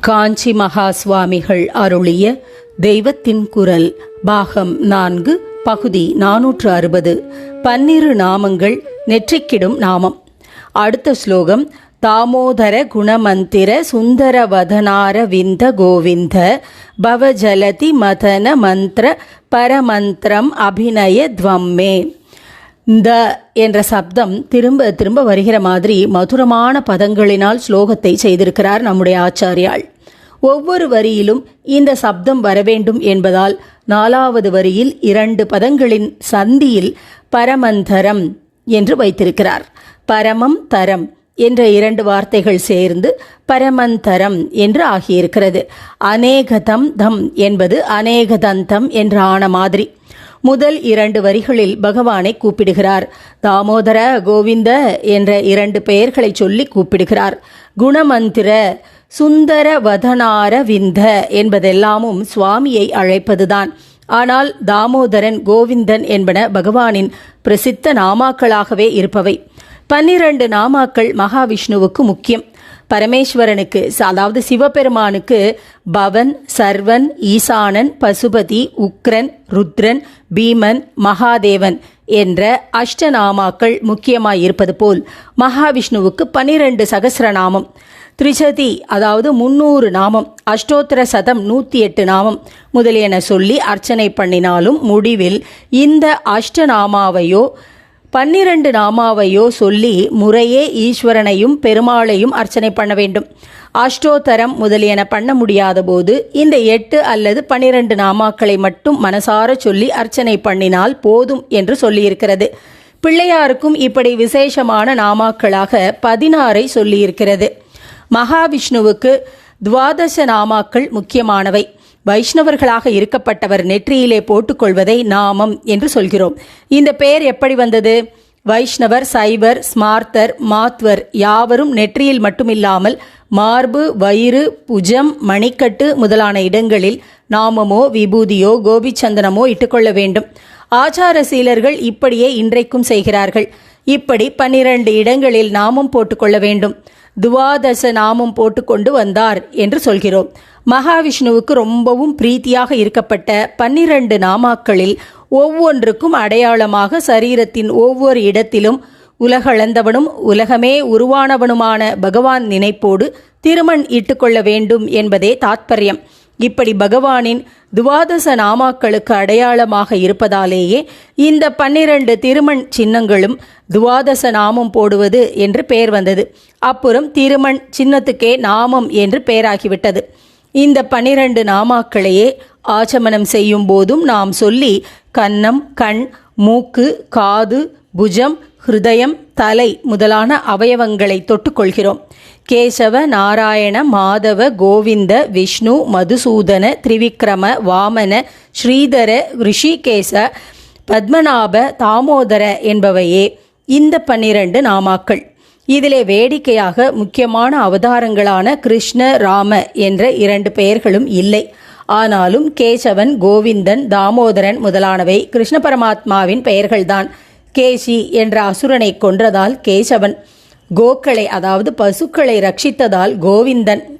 காஞ்சி மகா சுவாமிகள் அருளிய தெய்வத்தின் குரல் பாகம் நான்கு பகுதி நானூற்று அறுபது. பன்னிரு நாமங்கள் நெற்றிக்கிடும் நாமம். அடுத்த ஸ்லோகம் தாமோதர குணமந்திர சுந்தர வதனார விந்த கோவிந்த பவஜலதி மதன மந்திர பரமந்திரம் அபிநய துவம்மே. இந்த என்ற சப்தம் திரும்ப திரும்ப வருகிற மாதிரி மதுரமான பதங்களினால் ஸ்லோகத்தை செய்திருக்கிறார் நம்முடைய ஆச்சாரியாள் ஒவ்வொரு வரியிலும் இந்த சப்தம் வரவேண்டும் என்பதால் நாலாவது வரியில் இரண்டு பதங்களின் சந்தியில் பரமந்தரம் என்று வைத்திருக்கிறார். பரமம் தரம் என்ற இரண்டு வார்த்தைகள் சேர்ந்து பரமந்தரம் என்று ஆகியிருக்கிறது. அநேகதம் தம் என்பது அநேகதந்தம் என்ற ஆன மாதிரி. முதல் இரண்டு வரிகளில் பகவானை கூப்பிடுகிறார். தாமோதர கோவிந்த என்ற இரண்டு பெயர்களை சொல்லி கூப்பிடுகிறார். குணமந்திர சுந்தர விந்த என்பதெல்லாமும் சுவாமியை அழைப்பதுதான். ஆனால் தாமோதரன் கோவிந்தன் என்பன பகவானின் பிரசித்த நாமாக்களாகவே இருப்பவை. பன்னிரண்டு நாமாக்கள் மகாவிஷ்ணுவுக்கு முக்கியம். பரமேஸ்வரனுக்கு அதாவது சிவபெருமானுக்கு பவன் சர்வன் ஈசானன் பசுபதி உக்ரன் ருத்ரன் பீமன் மகாதேவன் என்ற அஷ்டநாமாக்கள் முக்கியமாயிருப்பது போல் மகாவிஷ்ணுவுக்கு பனிரெண்டு சகசிரநாமம். திரிசதி அதாவது முன்னூறு நாமம் அஷ்டோத்திர சதம் நூற்றி எட்டு நாமம் முதலியன சொல்லி அர்ச்சனை பண்ணினாலும் முடிவில் இந்த அஷ்டநாமாவையோ பன்னிரண்டு நாமாவையோ சொல்லி முறையே ஈஸ்வரனையும் பெருமாளையும் அர்ச்சனை பண்ண வேண்டும். அஷ்டோத்தரம் முதலியன பண்ண முடியாத போது இந்த எட்டு அல்லது பன்னிரண்டு நாமாக்களை மட்டும் மனசார சொல்லி அர்ச்சனை பண்ணினால் போதும் என்று சொல்லியிருக்கிறது. பிள்ளையாருக்கும் இப்படி விசேஷமான நாமாக்களாக பதினாறை சொல்லியிருக்கிறது. மகாவிஷ்ணுவுக்கு துவாதச நாமாக்கள் முக்கியமானவை. வைஷ்ணவர்களாக இருக்கப்பட்டவர் நெற்றியிலே போட்டுக்கொள்வதை நாமம் என்று சொல்கிறோம். இந்த பெயர் எப்படி வந்தது? வைஷ்ணவர் சைவர் ஸ்மார்த்தர் மாத்வர் யாவரும் நெற்றியில் மட்டுமில்லாமல் மார்பு வயிறு புஜம் மணிக்கட்டு முதலான இடங்களில் நாமமோ விபூதியோ கோபிச்சந்தனமோ இட்டுக்கொள்ள வேண்டும். ஆச்சார சீலர்கள் இப்படியே இன்றைக்கும் செய்கிறார்கள். இப்படி பன்னிரண்டு இடங்களில் நாமம் போட்டுக்கொள்ள வேண்டும். துவாதச நாமம் போட்டுக்கொண்டு வந்தார் என்று சொல்கிறோம். மகாவிஷ்ணுவுக்கு ரொம்பவும் பிரீத்தியாக இருக்கப்பட்ட பன்னிரண்டு நாமாக்களில் ஒவ்வொன்றுக்கும் அடையாளமாக சரீரத்தின் ஒவ்வொரு இடத்திலும் உலகளந்தவனும் உலகமே உருவானவனுமான பகவான் நினைப்போடு திருமண் இட்டுக்கொள்ள வேண்டும் என்பதே தாத்பரியம். இப்படி பகவானின் துவாதச நாமாக்களுக்கு அடையாளமாக இருப்பதாலேயே இந்த பன்னிரண்டு திருமண் சின்னங்களும் துவாதச நாமம் போடுவது என்று பெயர் வந்தது. அப்புறம் திருமண் சின்னத்துக்கே நாமம் என்று பெயராகிவிட்டது. இந்த பனிரெண்டு நாமாக்களையே ஆச்சமனம் செய்யும் போதும் நாம் சொல்லி கன்னம் கண் மூக்கு காது புஜம் ஹிருதயம் தலை முதலான அவயவங்களை தொட்டுக்கொள்கிறோம். கேசவ நாராயண மாதவ கோவிந்த விஷ்ணு மதுசூதன திரிவிக்ரம வாமன ஸ்ரீதர ரிஷிகேச பத்மநாப தாமோதர என்பவையே இந்த பன்னிரண்டு நாமாக்கள். இதிலே வேடிக்கையாக முக்கியமான அவதாரங்களான கிருஷ்ண ராம என்ற இரண்டு பெயர்களும் இல்லை. ஆனாலும் கேசவன் கோவிந்தன் தாமோதரன் முதலானவை கிருஷ்ண பரமாத்மாவின் பெயர்கள்தான். கேசி என்ற அசுரனை கொன்றதால் கேசவன். கோக்களை அதாவது பசுக்களை ரட்சித்ததால் கோவிந்தன்.